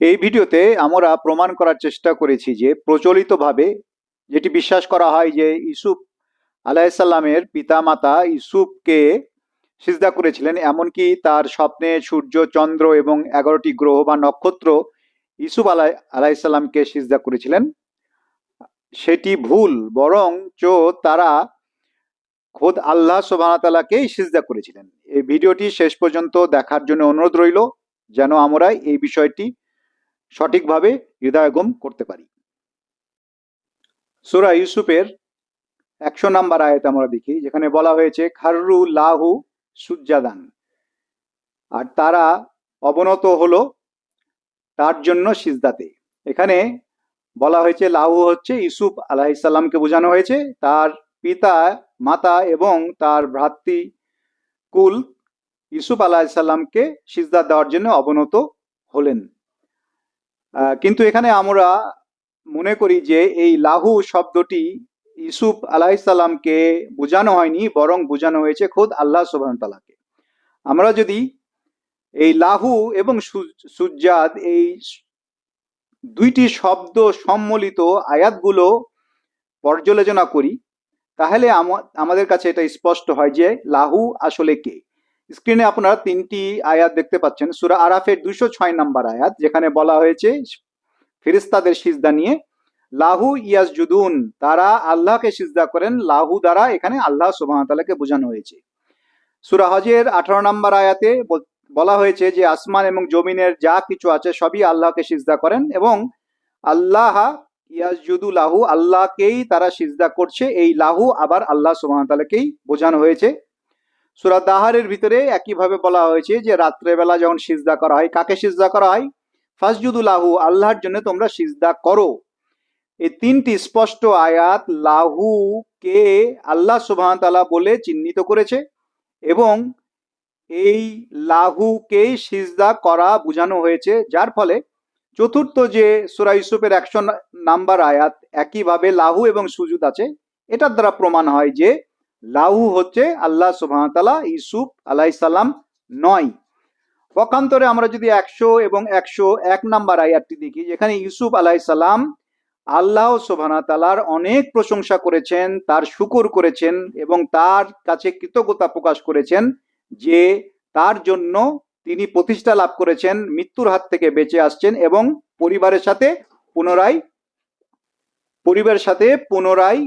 এই ভিডিওতে আমরা প্রমাণ করার চেষ্টা করেছি যে প্রচলিতভাবে যেটি বিশ্বাস করা হয় যে ইসুফ আলাইসাল্লামের পিতামাতা ইসুফকে সিজদা করেছিলেন, এমনকি তার স্বপ্নে সূর্য, চন্দ্র এবং এগারোটি গ্রহ বা নক্ষত্র ইসুফ আলাই আলাইসাল্লামকে সিজদা করেছিলেন। সেটি ভুল বরং চো তারা খোদ আল্লাহ সোবাহতালাকেই সিজদা করেছিলেন। এই ভিডিওটি শেষ পর্যন্ত দেখার জন্য অনুরোধ রইল, যেন আমরা এই বিষয়টি সঠিকভাবে হৃদয়গম করতে পারি। সুরা ইউসুফের একশো নাম্বার আয়াত আমরা দেখি, যেখানে বলা হয়েছে, খাররু লাহু সুজ্জাদান। আর তারা অবনত হলো তার জন্য সিজদাতে। এখানে বলা হয়েছে, লাহু হচ্ছে ইউসুফ আলাহিসাল্লামকে বোঝানো হয়েছে। তার পিতা, মাতা এবং তার ভ্রাতৃ কুল ইউসুফ আলাহিসাল্লামকে সিজদা দেওয়ার জন্য অবনত হলেন। কিন্তু এখানে আমরা মনে করি যে এই লাহু শব্দটি ইসুফ আলাহিসাল্লামকে বোঝানো হয়নি, বরং বোঝানো হয়েছে খোদ আল্লাহ সুবাহতালাকে আমরা যদি এই লাহু এবং সু- সুজ্জাদ এই দুইটি শব্দ সম্মিলিত আয়াতগুলো পর্যালোচনা করি, তাহলে আমাদের কাছে এটা স্পষ্ট হয় যে লাহু আসলে কে। স্ক্রিনে আপনারা তিনটি আয়াত দেখতে পাচ্ছেন। সুরা আরাফের দুশো ছয় নম্বর আয়াত, যেখানে বলা হয়েছে ফিরিস্তাদের সিজদা নিয়ে, লাহু ইয়াস জুদুন তারা আল্লাহকে সিজদা করেন, লাহু দ্বারা এখানে আল্লাহ সুবাহতালাকে বোঝানো হয়েছে। সুরা হজের আঠারো নম্বর আয়াতে বলা হয়েছে যে, আসমান এবং জমিনের যা কিছু আছে সবই আল্লাহকে সিজদা করেন এবং আল্লাহ ইয়াসজুদু লাহু, আল্লাহকেই তারা সিজদা করছে। এই লাহু আবার আল্লাহ সুবাহতালাকেই বোঝানো হয়েছে। সুরা দাহারের ভিতরে একইভাবে বলা হয়েছে যে, রাত্রেবেলা যখন সিজদা করা হয়, কাকে সিজদা করা হয়? ফাসজুদুল্লাহু আল্লাহর জন্য তোমরা সিজদা করো। এই তিনটি স্পষ্ট আয়াত লাহু কে আল্লাহ সুবহানাহু বলে চিহ্নিত করেছে এবং এই লাহুকেই সিজদা করা বোঝানো হয়েছে, যার ফলে চতুর্থ যে সুরা ইউসুফের একশো নাম্বার আয়াত, একইভাবে লাহু এবং সুজুদ আছে। এটার দ্বারা প্রমাণ হয় যে লাহু হচ্ছে আল্লাহ সুবহানাহু ইউসুফ আলাইসাল্লাম নয়। পক্ষান্তরে আমরা যদি একশো এবং একশো এক নাম্বার আয়াতটি দেখি, যেখানে ইউসুফ আলাইসাল্লাম আল্লাহ সোভানা তালার অনেক প্রশংসা করেছেন, তার শুকর করেছেন এবং তার কাছে কৃতজ্ঞতা প্রকাশ করেছেন যে তার জন্য তিনি প্রতিষ্ঠা লাভ করেছেন, মৃত্যুর হাত থেকে বেঁচে আসছেন এবং পরিবারের সাথে পুনরায়, পরিবারের সাথে পুনরায়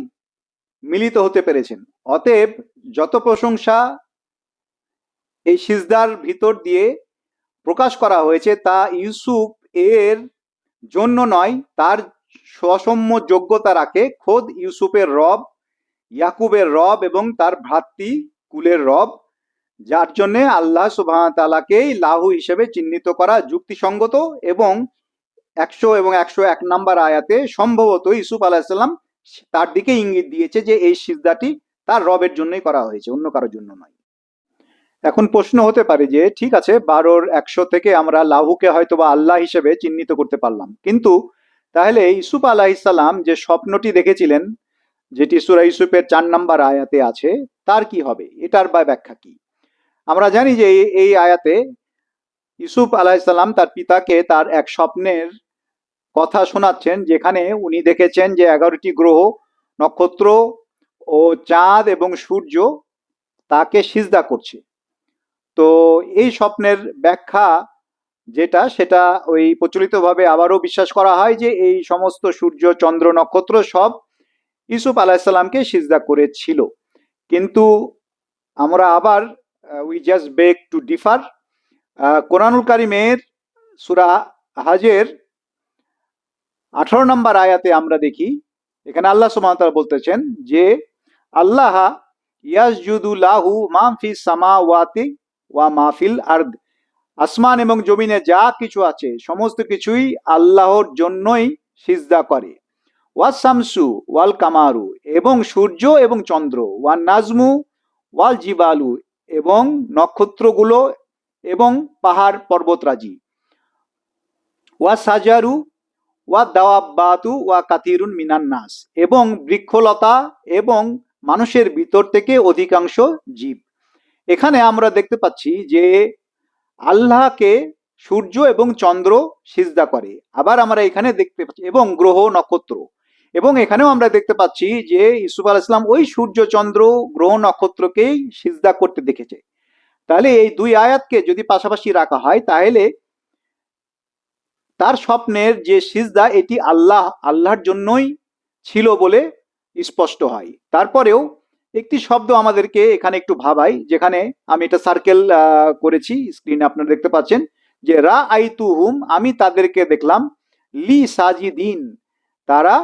মিলিত হতে পেরেছেন। অতএব যত প্রশংসা এই সিজদার ভিতর দিয়ে প্রকাশ করা হয়েছে, তা ইউসুফ এর জন্য নয়, তার সসম্য যোগ্যতা রাখে। খোদ ইউসুফের রব, ইয়াকুবের রব এবং তার ভ্রাতৃ কুলের রব, যার জন্য আল্লাহ সুবাহ তালাকেই লাহু হিসেবে চিহ্নিত করা যুক্তিসঙ্গত এবং একশো এবং একশো এক নাম্বার আয়াতে সম্ভবত ইউসুফ আলাহিসাল্লাম তার দিকে ইঙ্গিত দিয়েছে যে এই সিজদাটি তার রবের জন্যই করা হয়েছে, অন্য কারোর জন্য নয়। এখন প্রশ্ন হতে পারে যে, ঠিক আছে, বারোর একশো থেকে আমরা লাহুকে হয়তো বা আল্লাহ হিসেবে চিহ্নিত করতে পারলাম। কিন্তু তাহলে ইসুফ আলাহিসাল্লাম যে স্বপ্নটি দেখেছিলেন, যেটি সুরা ইউসুফের চার নাম্বার আয়াতে আছে, তার কি হবে? এটার বা ব্যাখ্যা কি? আমরা জানি যে এই- আয়াতে ইউসুফ আলাহিসাল্লাম তার পিতাকে তার এক স্বপ্নের কথা শোনাচ্ছেন, যেখানে উনি দেখেছেন যে এগারোটি গ্রহ, নক্ষত্র ও চাঁদ এবং সূর্য তাকে সিজদা করছে। তো এই স্বপ্নের ব্যাখ্যা যেটা, সেটা ওই প্রচলিতভাবে আবারও বিশ্বাস করা হয় যে এই সমস্ত সূর্য, চন্দ্র, নক্ষত্র সব ইসুফ আলাহিসাল্লামকে সিজদা করেছিল। কিন্তু আমরা আবার we just beg to differ কোরআনুল কারিমের সুরা হাজের আঠারো নম্বর আয়াতে আমরা দেখি, এখানে আল্লাহ সুমাতাল বলতেছেন যে, আল্লাহ ইয়াসজুদু লাহু মা ফি সামাওয়াতি ওয়া মাহফিল আর্দ। আসমান এবং জমিনে যা কিছু আছে, সমস্ত কিছুই আল্লাহর জন্যই সিজদা করে। ওয়া শামসু ওয়াল কামারু এবং সূর্য এবং চন্দ্র ওয়া নাজমু ওয়াল জিবালু এবং নক্ষত্রগুলো এবং পাহাড় পর্বতরাজি। ওয়া সাজারু ওয়া দাওয়াব্বাতু ওয়া কাতিরুন মিনান নাস। এবং বৃক্ষলতা এবং মানুষের ভিতর থেকে অধিকাংশ জীব। এখানে আমরা দেখতে পাচ্ছি যে আল্লাহকে সূর্য এবং চন্দ্র সিজদা করে। আবার আমরা এখানে দেখতে পাচ্ছি এবং গ্রহ নক্ষত্র। এবং এখানেও আমরা দেখতে পাচ্ছি যে ইসুফ আল ইসলাম ওই সূর্য, চন্দ্র, গ্রহ নক্ষত্রকেই সিজদা করতে দেখেছে। তাহলে এই দুই আয়াতকে যদি পাশাপাশি রাখা হয়, তাহলে তার স্বপ্নের যে সিজদা, এটি আল্লাহ, আল্লাহর জন্যই ছিল বলে স্পষ্ট হয়। তারপরেও একটি শব্দ আমাদেরকে এখানে একটু ভাবাই যেখানে আমি এটা সার্কেল করেছি স্ক্রিনে আপনারা দেখতে পাচ্ছেন, যে রা আইতু হুম আমি তাদেরকে দেখলাম, লি সাজিদিন, তারা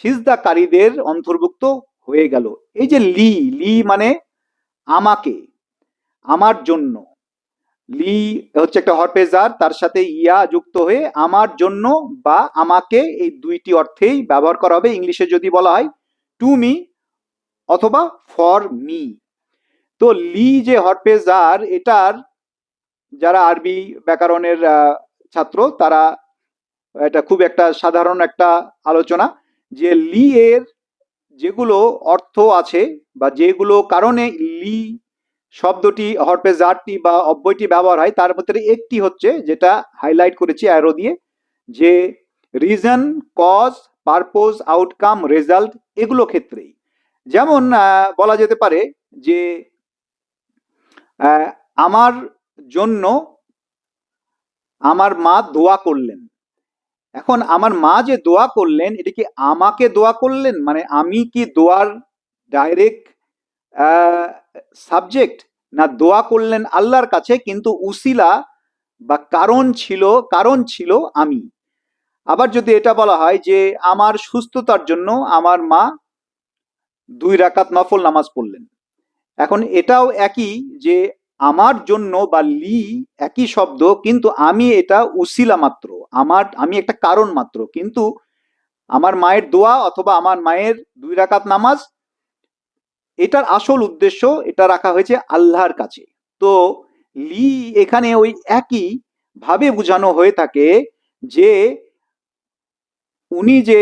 সিজদাকারীদের অন্তর্ভুক্ত হয়ে গেল। এই যে লি লি মানে আমাকে, আমার জন্য। লি হচ্ছে একটা হরপেজার তার সাথে ইয়া যুক্ত হয়ে আমার জন্য বা আমাকে এই দুইটি অর্থেই ব্যবহার করা হবে। ইংলিশে যদি বলা হয় টু মি অথবা ফর মি তো লি যে হরপেজার এটার যারা আরবি ব্যাকরণের ছাত্র, তারা এটা খুব একটা সাধারণ একটা আলোচনা যে লি এর যেগুলো অর্থ আছে বা যেগুলো কারণে লি শব্দটি হরপেজারটি বা অব্যয়টি ব্যবহার হয়, তার মধ্যে একটি হচ্ছে যেটা হাইলাইট করেছি অ্যারো দিয়ে, যে reason cause purpose outcome result এগুলো ক্ষেত্রেই। যেমন বলা যেতে পারে যে আমার জন্য আমার মা দোয়া করলেন। এখন আমার মা যে দোয়া করলেন, এটা কি আমাকে দোয়া করলেন? মানে আমি কি দোয়ার ডাইরেক্ট সাবজেক্ট না দোয়া করলেন আল্লাহর কাছে, কিন্তু উসিলা বা কারণ ছিল কারণ ছিল আমি। আবার যদি এটা বলা হয় যে আমার সুস্থতার জন্য আমার মা দুই রাকাত নফল নামাজ পড়লেন। এখন এটাও একই যে আমার জন্য বা লি একই শব্দ, কিন্তু আমি এটা উসিলা মাত্র, আমার, আমি একটা কারণ মাত্র, কিন্তু আমার মায়ের দোয়া অথবা আমার মায়ের দুই রাকাত নামাজ এটার আসল উদ্দেশ্য এটা রাখা হয়েছে আল্লাহর কাছে। তো লি এখানে ওই একই ভাবে বোঝানো হয়ে থাকে যে উনি যে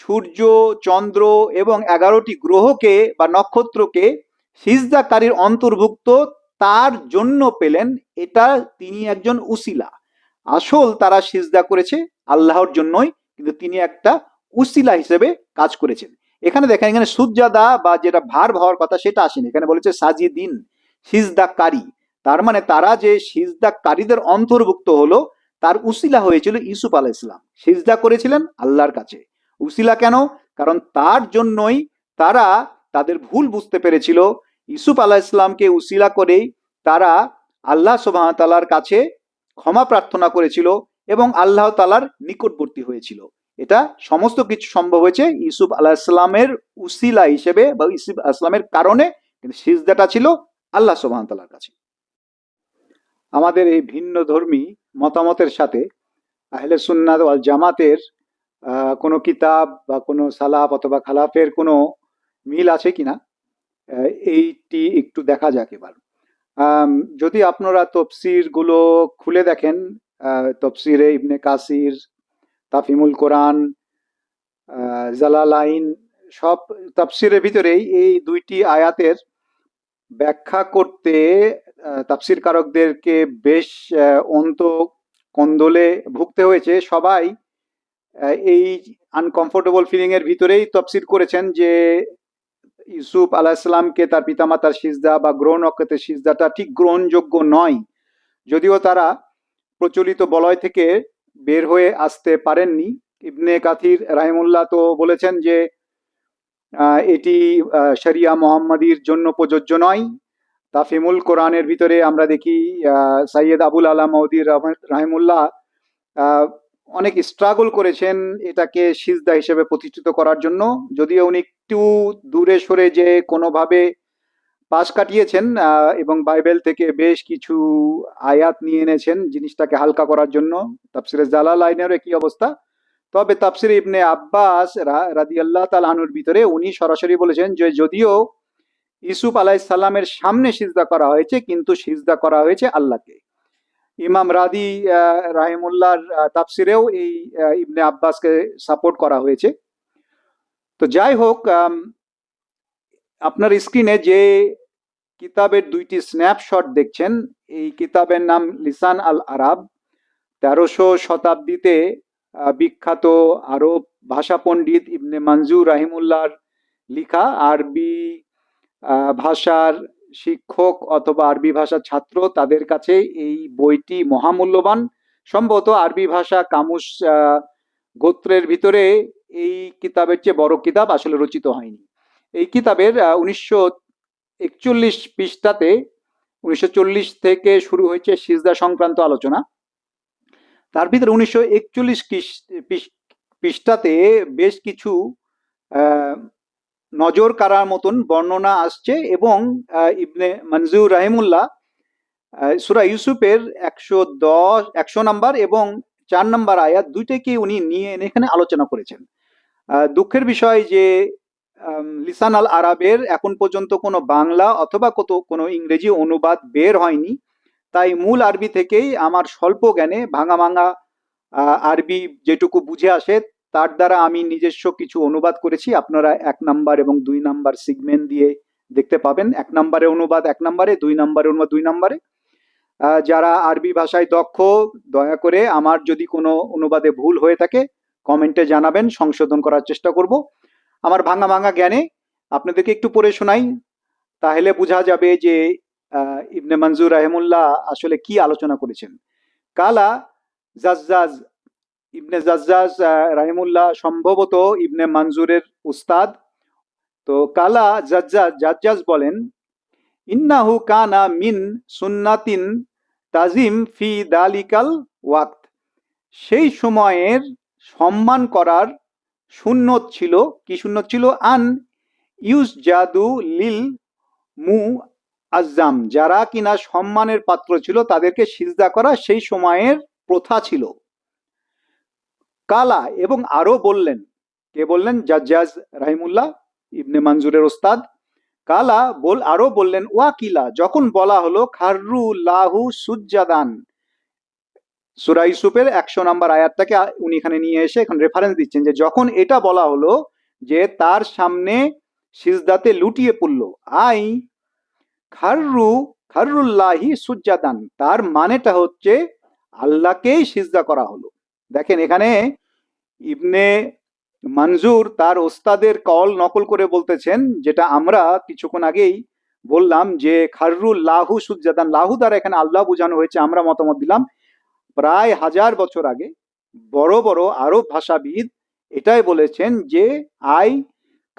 সূর্য, চন্দ্র এবং এগারোটি গ্রহকে বা নক্ষত্রকে সিজদাকারীর অন্তর্ভুক্ত তার জন্য পেলেন, এটা তিনি একজন উসিলা। আসল তারা সিজদা করেছে আল্লাহর জন্যই, কিন্তু তিনি একটা উসিলা হিসেবে কাজ করেছেন। এখানে দেখেন, এখানে সুজাদা বা যেটা ভার হওয়ার কথা সেটা আসেনি। এখানে বলেছে সাজিদিন, সিজদাকারী। তার মানে তারা যে সিজদাকারীদের অন্তর্ভুক্ত হলো, তার উসিলা হয়েছিল ইউসুফ আলাহ ইসলাম সিজদা করেছিলেন আল্লাহর কাছে। উসিলা কেন? কারণ তার জন্যই তারা তাদের ভুল বুঝতে পেরেছিল। ইউসুফ আলাহ ইসলামকে উসিলা করেই তারা আল্লাহ সুবাহ তালার কাছে ক্ষমা প্রার্থনা করেছিল এবং আল্লাহ তালার নিকটবর্তী হয়েছিল। এটা সমস্ত কিছু সম্ভব হয়েছে। ইউসুফ আলাহ ইসলামের উসিলা হিসেবে বা ইউসুফ আসলামের কারণে কিন্তু সিজদাটা ছিল আল্লাহ সুবাহ তালার কাছে। আমাদের এই ভিন্ন ধর্মী মতামতের সাথে আহলে সুন্নাত ওয়াল জামাতের কোনো কিতাব বা কোনো সালাফ অথবা খালাফের কোনো মিল আছে কিনা? এইটি একটু দেখা যাক এবার। যদি আপনারা তফসিরগুলো খুলে দেখেন তফসিরে ইবনে কাসির তাফিমুল কোরআন জালালাইন, সব তাফসিরের ভিতরেই এই দুইটি আয়াতের ব্যাখ্যা করতে তাফসির কারকদেরকে বেশ অন্ত কন্দলে ভুগতে হয়েছে। সবাই এই আনকমফোর্টেবল ফিলিং এর ভিতরেই তফসির করেছেন যে, ইউসুফ আলাহিসাল্লামকে তার পিতামাতার সিজদা বা গ্রহণ অক্ষতের সিজদাটা ঠিক গ্রহণযোগ্য নয়। যদিও তারা প্রচলিত বলয় থেকে বের হয়ে আসতে পারেননি। ইবনে কাথির রাহিমুল্লাহ তো বলেছেন যে এটি শরিয়া মোহাম্মদীর জন্য প্রযোজ্য নয়। তাফিমুল কোরআনের ভিতরে আমরা দেখি সাইয়েদ আবুল আলা মৌদির রাহিমুল্লাহ অনেক স্ট্রাগল করেছেন এটাকে সিজদা হিসেবে প্রতিষ্ঠিত করার জন্য। যদিও উনি একটু দূরে সরে যে কোনোভাবে পাশ কাটিয়েছেন এবং বাইবেল থেকে বেশ কিছু আয়াত নিয়ে এনেছেন জিনিসটাকে হালকা করার জন্য। তাফসিরে জালাল আইনেরও একই অবস্থা। তবে তাফসিরে ইবনে আব্বাস রাদি আল্লাহ তালানুর ভিতরে উনি সরাসরি বলেছেন যে, যদিও ইসুফ আলাইসাল্লামের সামনে সিজদা করা হয়েছে, কিন্তু সিজদা করা হয়েছে আল্লাহকে। ইমাম রাদি রাহিমুল্লাহর তাফসিরেও এই ইবনে আব্বাসকে সাপোর্ট করা হয়েছে। তো যাই হোক আপনার স্ক্রিনে যে কিতাবের দুইটি স্ন্যাপশট দেখছেন। এই কিতাবের নাম লিসান আল আরাব। তেরোশো শতাব্দীতে বিখ্যাত আরব ভাষা পণ্ডিত ইবনে মঞ্জুর রাহিমুল্লাহর লিখা আরবি ভাষার শিক্ষক অথবা আরবি ভাষার ছাত্র তাদের কাছে এই বইটি মহামূল্যবান। সম্ভবত আরবি ভাষা কামুস গোত্রের ভিতরে এই কিতাবের চেয়ে বড় কিতাব আসলে রচিত হয়নি। এই কিতাবের উনিশশো একচল্লিশ পৃষ্ঠাতে উনিশশো চল্লিশ থেকে শুরু হয়েছে সিজদা সংক্রান্ত আলোচনা। তার ভিতরে উনিশশো একচল্লিশ পৃষ্ঠাতে বেশ কিছু নজর কারার মতন বর্ণনা আসছে এবং ইবনে মঞ্জুর রাহিমুল্লাহ সুরা ইউসুফের একশো দশ, একশো নাম্বার এবং চার নাম্বার আয়াত দুইটাকে উনি নিয়ে এনে এখানে আলোচনা করেছেন। দুঃখের বিষয় যে লিসান আল আরবের এখন পর্যন্ত কোনো বাংলা অথবা কত, কোনো ইংরেজি অনুবাদ বের হয়নি। তাই মূল আরবি থেকেই আমার স্বল্প জ্ঞানে ভাঙা ভাঙা আরবি যেটুকু বুঝে আসে, তার দ্বারা আমি নিজস্ব কিছু অনুবাদ করেছি। আপনারা এক নাম্বার এবং দুই নাম্বার সিগমেন্ট দিয়ে দেখতে পাবেন। এক নম্বরে অনুবাদ এক নম্বরে, দুই নম্বরে অনুবাদ দুই নম্বরে। যারা আরবি ভাষায় দক্ষ, দয়া করে আমার যদি কোনো অনুবাদে ভুল হয়ে থাকে, কমেন্টে জানাবেন, সংশোধন করার চেষ্টা করব। আমার ভাঙা ভাঙা জ্ঞানে আপনাদেরকে একটু পড়ে শোনাই। তাহলে বোঝা যাবে যে ইবনে মঞ্জুর রাহেমুল্লাহ আসলে কি আলোচনা করেছেন। কালা জাজ্জাজ, ইবনে জাজ্জাজ রাহিমুল্লাহ সম্ভবত ইবনে মঞ্জুরের উস্তাদ। তো কালা জাজ্জাজ জাজ্জাজ বলেন, ইন্নাহু কানা মিন সুন্নাতিন তাজিম ফি দালিকাল ওয়াক্ত। সেই সময়ের সম্মান করার সুন্নত ছিল। কি সুন্নত ছিল? আন ইউস জাদু লিল মু আজাম যারা কিনা সম্মানের পাত্র ছিল, তাদেরকে সিজদা করা সেই সময়ের প্রথা ছিল। কালা এবং আরও বললেন, কে বললেন? জাজ্জাজ রাহিমুল্লাহ ইবনে মঞ্জুরের ওস্তাদ। কালা বল আরও বললেন, ওয়াকিলা, যখন বলা হলো, খাররু লাহু সুজ্জাদান সুরা ইউসুফের একশো নম্বর আয়াতটাকে উনি এখানে নিয়ে এসে এখন রেফারেন্স দিচ্ছেন যে যখন এটা বলা হলো যে তার সামনে সিজদাতে লুটিয়ে পড়ল, আই খাররু খাররুল্লাহি সুজ্জাদান, তার মানেটা হচ্ছে আল্লাহকেই সিজদা করা হলো। দেখেন এখানে ইবনে মঞ্জুর তার ওস্তাদের কল নকল করে বলতেছেন, যেটা আমরা কিছুক্ষণ আগেই বললাম যে খাররুল লাহু সুজ্জাদান, লাহু দ্বারা এখানে আল্লাহ বোঝানো হয়েছে, আমরা মতামত দিলাম। প্রায় হাজার বছর আগে বড় বড় আরব ভাষাবিদ এটাই বলেছেন যে, আই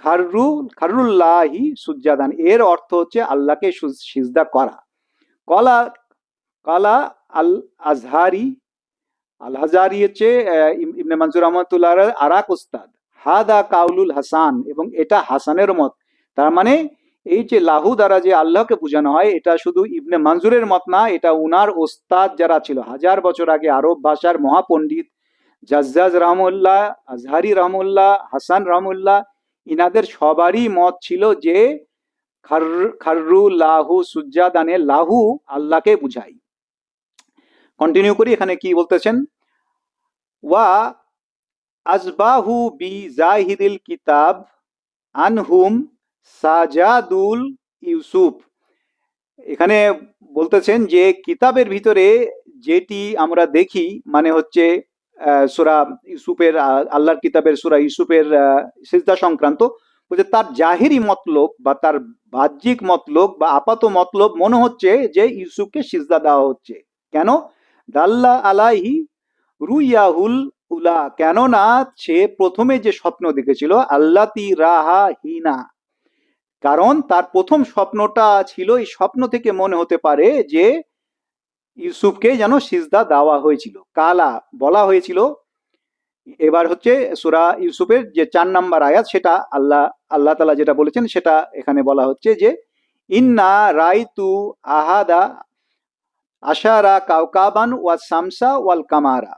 খাররু, খাররুল্লাহি সুজ্জাদান। এর অর্থ হচ্ছে আল্লাহকে সিজদা করা। কলা কলা আল আজহারি আল হাজারি হচ্ছে ইবনে মনসুর রহমতুল্লাহ আরাক উস্তাদ। হাদা কাউলুল হাসান এবং এটা হাসানের মত। তার মানে এই যে লাহু দ্বারা যে আল্লাহকে বোঝানো হয়, এটা শুধু ইবনে মঞ্জুরের মত না, এটা উনার ওস্তাদ যারা ছিল। হাজার বছর আগে আরব ভাষার মহাপণ্ডিত জাজ্জাজ রহমুল্লাহ, আজহারি রহমুল্লাহ, হাসান রহমুল্লাহ, ইনাদের সবারই মত ছিল যে খার, খাররু লাহু সুজ্জাদানে লাহু আল্লাহকে বুঝাই কন্টিনিউ করি, এখানে কি বলতেছেন? ওয়া আজবাহু বি জাহিদিল কিতাব আনহুম সাজাদুল ইউসুফ। এখানে বলতেছেন যে, কিতাবের ভিতরে যেটি আমরা দেখি মানে হচ্ছে সূরা ইউসুফের আল্লাহর কিতাবের সূরা ইউসুফের সিজদা সংক্রান্ত বলছে, তার জাহেরি মতলব বা তার বাহ্যিক মতলব বা আপাত মতলব মনে হচ্ছে যে, ইউসুফকে সিজদা দেওয়া হচ্ছে। কেন? দাল্লা আলাইহি রুইয়াহুল উলা। কেননা সে প্রথমে যে স্বপ্ন দেখেছিল, আল্লাতি রাহা হিনা। কারণ তার প্রথম স্বপ্নটা ছিল, এই স্বপ্ন থেকে মনে হতে পারে যে ইউসুফকে যেন সিজদা দেওয়া হয়েছিল, কালা বলা হয়েছিল। এবার হচ্ছে সুরা ইউসুফের যে চার নাম্বার আয়াত, সেটা আল্লাহ আল্লাহ তালা যেটা বলেছেন, সেটা এখানে বলা হচ্ছে যে, ইন্না রাইতু আহাদা আশারা কাউকাবান ওয়া সামসা ওয়াল কামারা।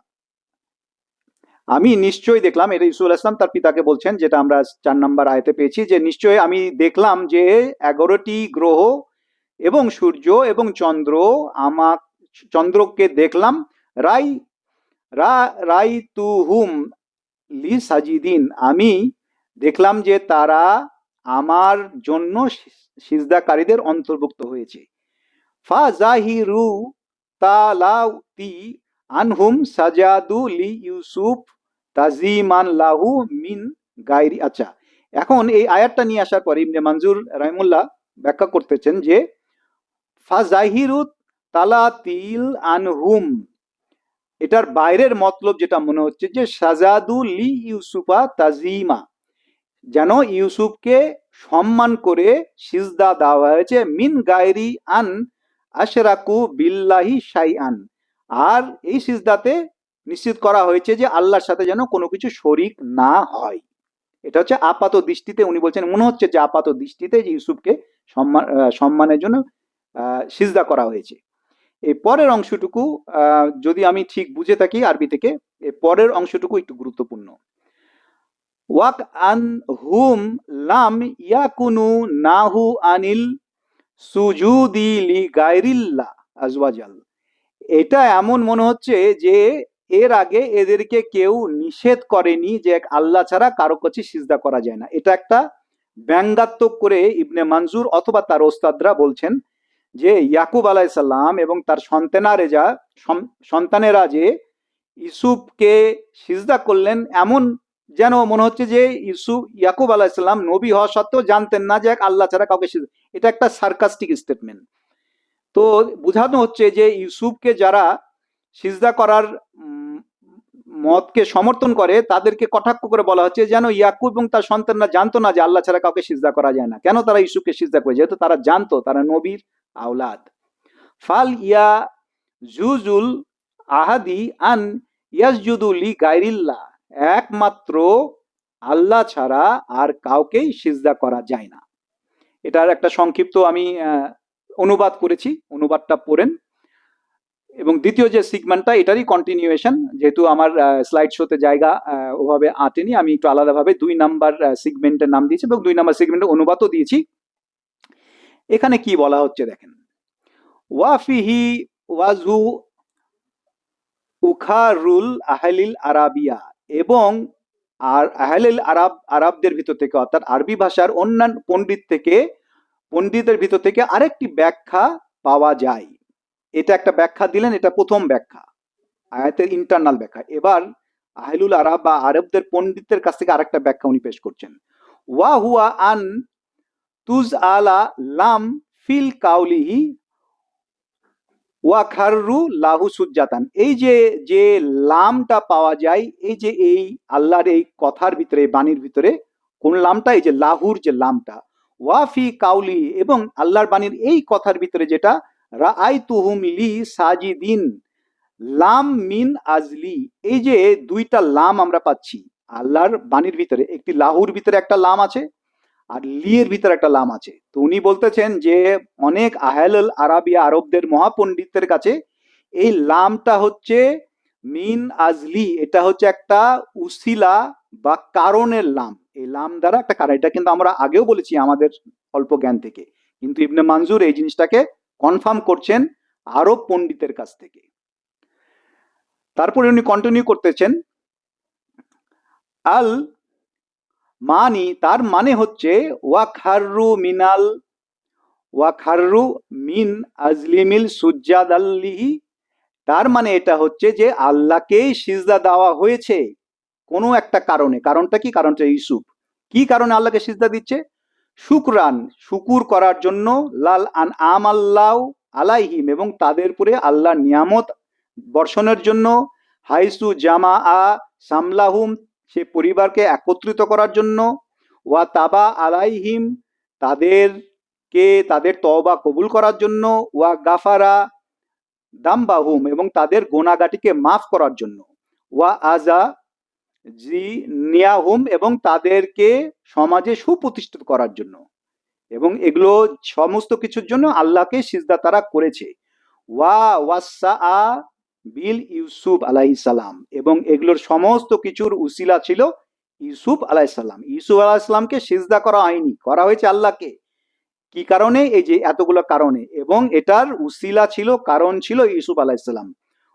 আমি নিশ্চয়ই দেখলাম, এটা ইসুল ইসলাম তার পিতাকে বলছেন, যেটা আমরা চার নাম্বার আয়তে পেয়েছি, যে নিশ্চয়ই আমি দেখলাম যে এগারোটি গ্রহ এবং সূর্য এবং চন্দ্র আমার, চন্দ্রকে দেখলাম, রাই রাই তু হুম লি সাজিদিন। আমি দেখলাম যে তারা আমার জন্য সিজদাকারীদের অন্তর্ভুক্ত হয়েছে। ফা জাহিরু তালাউতি আনহুম সাজাদু লি ইউসুফ তাজিমান লাহু মিন গাইরি আচ্ছা। এখন এই আয়াতটা নিয়ে আসার পরে ইবনে মঞ্জুর রাহিমুল্লাহ ব্যাখ্যা করতেছেন যে ফাজাহিরুত তালাতিল আনহুম। এটার বাইরের মতলব যেটা মনে হচ্ছে যে, সাজাদু লি ইউসুফা তাজিমা। যেন ইউসুফকে সম্মান করে সিজদা দেওয়া হয়েছে, মিন গায়রি আন আশরাকু বিল্লাহি শাইআন। আর এই সিজদাতে নিশ্চিত করা হয়েছে যে আল্লাহর সাথে যেন কোনো কিছু শরিক না হয়। এটা হচ্ছে আপাত দৃষ্টিতে উনি বলছেন, মনে হচ্ছে যে আপাত দৃষ্টিতে যে ইউসুফকে সম্মান সম্মানের জন্য সিজদা করা হয়েছে। এই পরের অংশটুকু যদি আমি ঠিক বুঝে থাকি আরবি থেকে, এই পরের অংশটুকু একটু গুরুত্বপূর্ণ। ওয়াক আন হুম লাম ইয়াকুনু নাহু আনিল সুজুদি লি গায়রিল্লাহ আজওয়াজাল। এটা এমন মনে হচ্ছে যে এর আগে এদেরকে কেউ নিষেধ করেনি যে এক আল্লাহ ছাড়া কারও কাছে সিজদা করা যায় না। এটা একটা ব্যঙ্গাত্মক করে ইবনে মনজুর অথবা তার ওস্তাদরা বলছেন যে ইয়াকুব আলাইসাল্লাম এবং তার সন্তানারে যা সম- সন্তানেরা যে ইসুফকে সিজদা করলেন এমন যেন মনে হচ্ছে যে ইসুফ ইয়াকুব আলাইসাল্লাম নবী হওয়া সত্ত্বেও জানতেন না যে এক আল্লাহ ছাড়া কাউকে সিজদা, এটা একটা সার্কাস্টিক স্টেটমেন্ট। তো বোঝানো হচ্ছে যে ইউসুফকে যারা সিজদা করার মতকে সমর্থন করে, তাদেরকে কটাক্ষ করে বলা হচ্ছে যেন ইয়াকুব এবং তার সন্তানরা জানতো না যে আল্লাহ ছাড়া কাউকে সিজদা করা যায় না। কেন তারা ইউসুফকে সিজদা করে? যেহেতু তারা জানতো, তারা নবীর আওলাদ। ফাল ইয়া জুজুল আহাদি আন ইয়াসজুদুলি গাইরিল্লাহ একমাত্র আল্লাহ ছাড়া আর কাউকেই সিজদা করা যায় না। এটার একটা সংক্ষিপ্ত আমি অনুবাদ করেছি। অনুবাদটা পড়েন। এবং দ্বিতীয় যে সিগমেন্টটা, এটারই কন্টিনিউয়েশন যেহেতু আমার স্লাইড শোতে জায়গা ওভাবে আটেনি আমি একটু আলাদাভাবে দুই নাম্বার সিগমেন্টের নাম দিয়েছি এবং দুই নাম্বার সিগমেন্টের অনুবাদও দিয়েছি। এখানে কি বলা হচ্ছে দেখেন। ওয়াফিহি ওয়াজু উখারুল আহলিল আরাবিয়া এবং আর, আহলিল আরব, আরবদের ভিতর থেকে, অর্থাৎ আরবি ভাষার অন্যান্য পণ্ডিত থেকে, পণ্ডিতের ভিতর থেকে আরেকটি ব্যাখ্যা পাওয়া যায়। এটা একটা ব্যাখ্যা দিলেন, এটা প্রথম ব্যাখ্যা। আয়াতের ইন্টারনাল ব্যাখ্যা। এবার আহলুল আরব বা আরবদের পণ্ডিতের কাছ থেকে আরেকটা ব্যাখ্যা উনি পেশ করছেন। ওয়া হুয়া আন তুজ আলা লাম ফিল কাউলিহি ওয়া খাররু লাহু সুজ্জাতান। এই যে যে লামটা পাওয়া যায়, এই যে এই আল্লাহর এই কথার ভিতরে বাণীর ভিতরে, কোন লামটা এই যে লাহুর যে লামটা। ওয়াফি কাউলি এবং আল্লাহর বাণীর এই কথার ভিতরে যেটা রাআই তুহুম লি সাজিদিন, লাম মিন আজলি। এই যে দুইটা লাম আমরা পাচ্ছি, আল্লাহর বাণীর ভিতরে, একটি লাহুর ভিতরে একটা লাম আছে, আর লিয়ের ভিতরে একটা লাম আছে। তো উনি বলতেছেন যে, অনেক আহলুল আরাবিয়া আরবদের মহাপণ্ডিতের কাছে এই লামটা হচ্ছে মিন আজলি, এটা হচ্ছে একটা উসিলা বা কারণের লাম। এই লাম দ্বারা একটা কারণ, এটা কিন্তু আমরা আগেও বলেছি আমাদের অল্প জ্ঞান থেকে। কিন্তু ইবনে মানজুর এই জিনিসটাকে কনফার্ম করছেন আরব পণ্ডিতের কাছ থেকে। তারপরে উনি কন্টিনিউ করতেছেন, আল মানি তার মানে হচ্ছে, ওয়া খাররু মিনাল, ওয়া খাররু মিন আজলিমিল সুজ্জাদ আল্লিহি তার মানে এটা হচ্ছে যে আল্লাহকেই সিজদা দেওয়া হয়েছে কোনো একটা কারণে। কারণটা কি? কারণটা ইউসুফ। কি কারণে আল্লাহকে সিজদা দিচ্ছে? শুকরান, শুকুর করার জন্য লাল আন আম আল্লাহ আলাইহিম এবং তাদের উপরে আল্লাহ নিয়ামত বর্ষণের জন্য হাইসু জামা আ সামলাহুম, সে পরিবারকে একত্রিত করার জন্য। ওয়া তাবা আলাইহিম, তাদেরকে, তাদের তওবা কবুল করার জন্য। ওয়া গাফারা দাম্বাহুম এবং তাদের গোনাগাটিকে মাফ করার জন্য। ওয়া আজা জি নিয়াহুম এবং তাদেরকে সমাজে সুপ্রতিষ্ঠিত করার জন্য। এবং এগুলো সমস্ত কিছুর জন্য আল্লাহকে সিজদা তারা করেছে। ওয়া ওয়াসা আ বিল ইউসুফ আলাইসালাম এবং এগুলোর সমস্ত কিছুর উসিলা ছিল ইউসুফ আলাইসাল্লাম ইউসুফ আলাইসাল্লামকে সিজদা করা হয়নি, করা হয়েছে আল্লাহকে। কি কারণে? এই যে এতগুলো কারণে। এবং এটার উসিলা ছিল, কারণ ছিল ইউসুফ আলাইসাল্লাম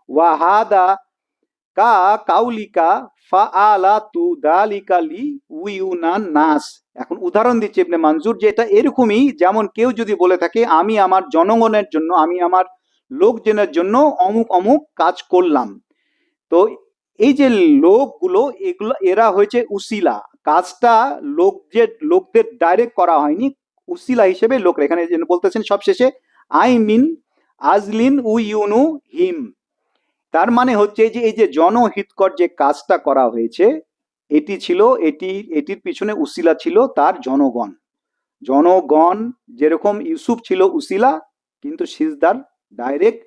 ওয়াহাদা কা কাউলিকা ফা আলা তু দালিকা লি উইউনান নাস। এখন উদাহরণ দিচ্ছে ইবনে মনজুর যে এটা এরকমই যেমন কেউ যদি বলে থাকে, আমি আমার জনগণের জন্য, আমি আমার লোকজনের জন্য অমুক অমুক কাজ করলাম। তো এই যে লোকগুলো, এগুলো, এরা হয়েছে উসিলা। কাজটা লোক যে লোকদের ডাইরেক্ট করা হয়নি, উসিলা হিসেবে লোক এখানে বলতেছেন সবশেষে, আই মিন, আজলিন, উ ইউনু হিম। তার মানে হচ্ছে যে, এই যে জনহিতকর যে কাজটা করা হয়েছে, এটি ছিল, এটি, এটির পিছনে উসিলা ছিল তার জনগণ। জনগণ যেরকম ইউসুফ ছিল উসিলা, কিন্তু সিজদার ডাইরেক্ট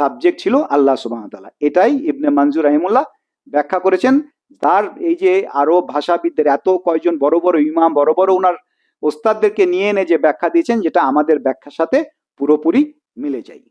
সাবজেক্ট ছিল আল্লাহ সুবাহ এটাই ইবনে মঞ্জুর রহিমুল্লাহ ব্যাখ্যা করেছেন। তার এই যে আরও ভাষাবিদদের এত কয়জন বড় বড় ইমাম, বড় বড় ওনার ওস্তাদদেরকে নিয়ে এনে যে ব্যাখ্যা দিয়েছেন, যেটা আমাদের ব্যাখ্যার সাথে পুরোপুরি মিলে যায়।